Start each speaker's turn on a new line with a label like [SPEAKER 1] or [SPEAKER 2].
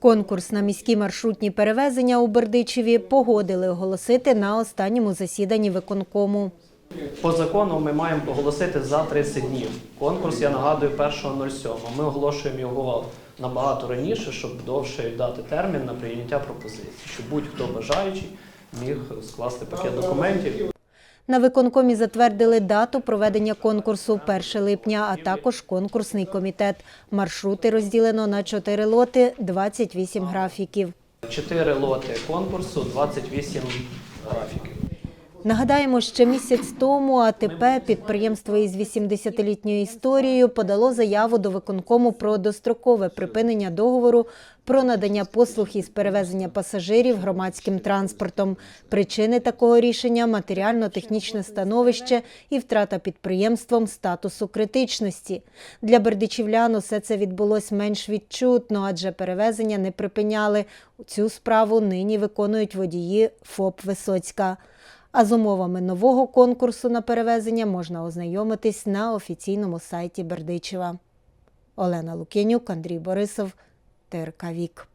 [SPEAKER 1] Конкурс на міські маршрутні перевезення у Бердичеві погодили оголосити на останньому засіданні виконкому.
[SPEAKER 2] По закону ми маємо оголосити за 30 днів. Конкурс, я нагадую, 1.07. Ми оголошуємо його набагато раніше, щоб довше дати термін на прийняття пропозицій, щоб будь-хто бажаючий міг скласти пакет документів
[SPEAKER 1] На виконкомі затвердили дату проведення конкурсу 1 липня, а також конкурсний комітет. Маршрути розділено на 4 лоти, 28 графіків.
[SPEAKER 2] Чотири лоти конкурсу, 28 графіків.
[SPEAKER 1] Нагадаємо, ще місяць тому АТП, підприємство із 80-літньою історією, подало заяву до виконкому про дострокове припинення договору про надання послуг із перевезення пасажирів громадським транспортом. Причини такого рішення матеріально-технічне становище і втрата підприємством статусу критичності. Для бердичівлян усе це відбулось менш відчутно, адже перевезення не припиняли. Цю справу нині виконують водії ФОП Висоцька. А з умовами нового конкурсу на перевезення можна ознайомитись на офіційному сайті Бердичева. Олена Лук'янюк, Андрій Борисов, ТРК Вік.